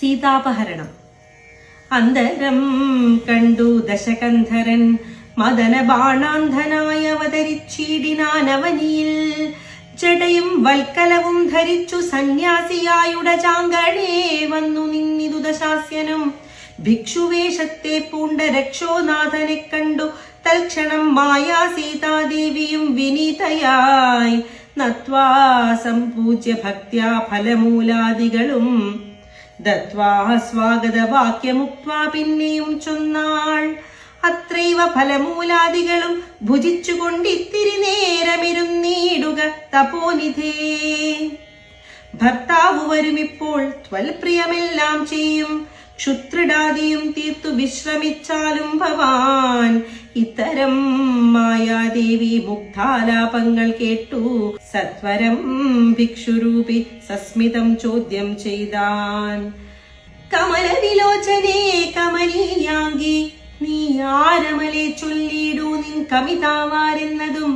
സീതാപഹരണം. അന്തരം കണ്ടു ദശകന്ധരൻ മദന ബാണാന്ധനായ അവതരിച്ചീടിനാനവനിയിൽ. ജടയും വൽക്കലവും ധരിച്ചു സന്യാസിയായുടെ ചാങ്കണേ വന്നു നിന്നിതു ദശാസ്യനം. ഭിക്ഷുവേഷത്തെ പൂണ്ട രക്ഷോനാഥനെ കണ്ടു തൽക്ഷണം മായാ സീതാദേവിയും വിനീതയായി. നത്വാ സംപൂജ്യ ഭക്ത്യാ ഫലമൂലാദികളും ദത്വാ സ്വാഗതവാക്യമുക്വാ പിന്നെയും ചൊന്നാൾ. അത്രൈവ ഫലമൂലാദികളും ഭുജിച്ചുകൊണ്ടിത്തിരി നേരമിരുന്നീടുക തപോനിധേ. ഭർത്താവ് വരുമിപ്പോൾ ത്വൽപ്രിയമെല്ലാം ചെയ്യും. ക്ഷുത്രിടാദിയും തീർത്തു വിശ്രമിച്ചാലും ഭവാൻ. ഇത്തരം മായാദേവി മുക്താലാപങ്ങൾ കേട്ടു. സത്വരം ഭിക്ഷുരൂപി സസ്മിതം ചോദ്യം ചെയ്താൻ. കമലവിലോചനേ കമലീയാങ്കി നീ ആരമലെ ചൊല്ലിടൂ നിൻ കമിതാവാരെന്നതും.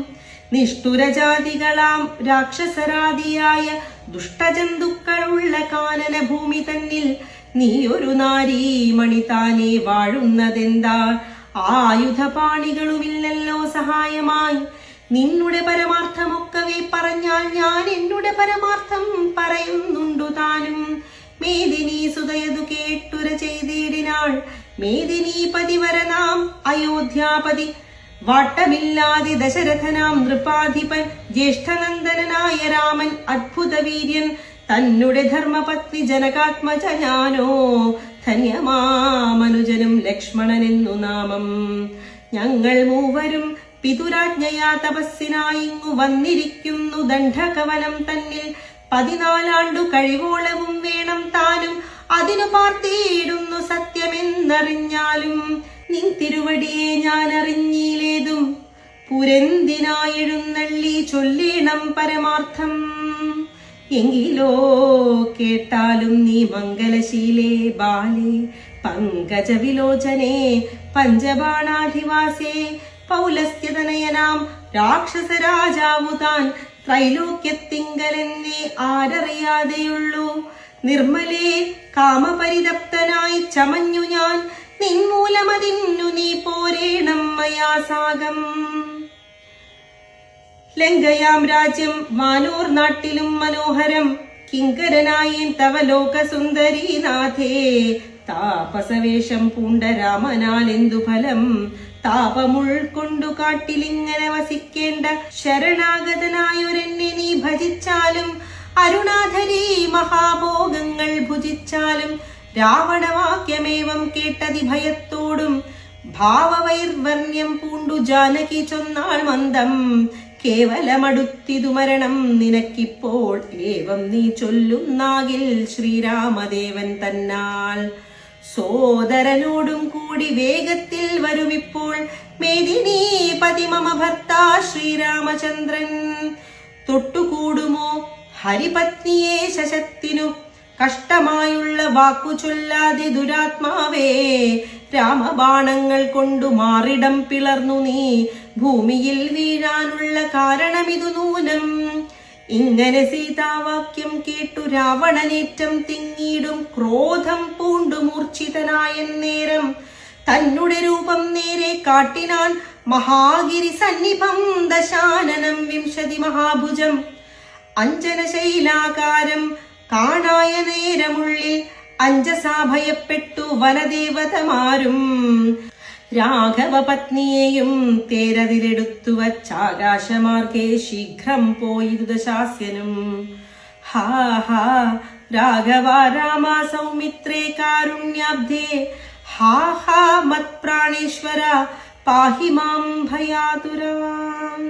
നിഷ്ഠുരജാതികളാം രാക്ഷസരാദിയായ ദുഷ്ടജന്തുക്കളുള്ള കാനന ഭൂമി തന്നിൽ നീ ഒരു നാരീമണി താനേ വാഴുന്നതെന്താ? ആയുധപാണികളുമില്ലല്ലോ സഹായമായി. നിന്നുടെ പരമാർത്ഥമൊക്കവേ പറഞ്ഞാൽ ഞാൻ എന്നുടെ പരമാർത്ഥം പറയുന്നുണ്ടു താനും. മേദിനി സുതയതു കേട്ടുര ചെയ്തിടിനാൾ മേദിനി പതിവരനാം അയോധ്യാപതി. വാട്ടമില്ലാതെ ദശരഥനാം നൃപാധിപൻ ജ്യേഷ്ഠനന്ദനായ രാമൻ അദ്ഭുത വീര്യൻ തന്നുടെ ധർമ്മപത്നി ജനകാത്മജ ഞാനോ ലക്ഷ്മണനെന്നു നാമം. ഞങ്ങൾ മൂവരും പിതുരാജ്ഞയാ തപസ്സിനായിങ്ങു വന്നിരിക്കുന്നു. ദണ്ഡകവനം തന്നിൽ പതിനാലാണ്ടു കഴിവോളവും വേണം താനും. അതിനു പാർത്തിയിടുന്നു സത്യമെന്നറിഞ്ഞാലും നിൻ തിരുവടിയെ ഞാൻ അറിഞ്ഞിലേതും പുരന്തിനായിഴുന്നള്ളി ചൊല്ലേണം പരമാർത്ഥം. എങ്കിലോ കേട്ടാലും നീ മംഗലശീലേ ബാലേ പങ്കജവിലോചനേ പഞ്ചബാണാധിവാസേ പൗലസ്ത്യതനയനാം രാക്ഷസരാജാവു താൻ ത്രൈലോക്യത്തിങ്കലെന്നെ ആരറിയാതെയുള്ളൂ. നിർമ്മലേ കാമപരിതപ്തനായി ചമഞ്ഞു ഞാൻ നിൻമൂലമതിന്നു നീ പോരേണം മയാ സാഗം ലങ്കയാം രാജ്യം വാനൂർ നാട്ടിലും മനോഹരം. കിങ്കരനായി തവ ലോകസുന്ദരീനാഥേ താപസവേഷം പൂണ്ട രാമനാൽ എന്തു ഫലം? താപമുൾക്കൊണ്ടു കാട്ടിലിങ്ങനെ വസിക്കേണ്ട ശരണാഗതനായൊരെന്നെ നീ ഭജിച്ചാലും അരുണാധരീ മഹാഭോഗങ്ങൾ ഭുജിച്ചാലും രാവണവാക്യമേവം കേട്ടതി ഭയത്തോടും ഭാവവൈർവർണ്യം പൂണ്ടു ജാനകി ചൊന്നാൾ മന്ദം. കേവലമടുത്തിതു മരണം നിനക്കിപ്പോൾ. ഏവം നീ ചൊല്ലുന്നാകിൽ ശ്രീരാമദേവൻ തന്നാൽ. സോദരനോടും കൂടി വേഗത്തിൽ വരുമിപ്പോൾ. മേദിനി പതിമമ ഭർത്താ ശ്രീരാമചന്ദ്രൻ. തൊട്ടുകൂടുമോ ഹരിപത്നിയെ ശശത്തിനു? കഷ്ടമായുള്ള വാക്കു ചൊല്ലാതെ ദുരാത്മാവേ രാമബാണങ്ങൾ കൊണ്ടു മാറിടം പിളർന്നു നീ. ഭൂമിയിൽ വീഴാനുള്ള കാരണമിതു നൂനം. ഇങ്ങനെ സീതാവാക്യം കേട്ടു രാവണനേറ്റം തിങ്ങിയിടും ക്രോധം പൂണ്ടു മൂർച്ഛിതനായ നേരം. തന്നുടെ രൂപം നേരെ കാട്ടിനാൻ മഹാഗിരി സന്നിഭം ദശാനനം വിംശതി മഹാഭുജം. അഞ്ജനശൈലാകാരം കാണായ നേരമുള്ളിൽ അഞ്ജസാ ഭയപ്പെട്ടു വനദേവതമാരും. രാഘവ പത്നിയെയും തേരതിലെടുത്തു വച്ചാകാശമാർഗേ ശീഘ്രം പോയി ദശാസ്യനും ഹാ ഹാ രാഘവ രാമ സൗമിത്രേ കാരുണ്യാബ്ധേ. ഹാ ഹാ മത്പ്രാണേശ്വര പാഹി മാം ഭയാതുരാം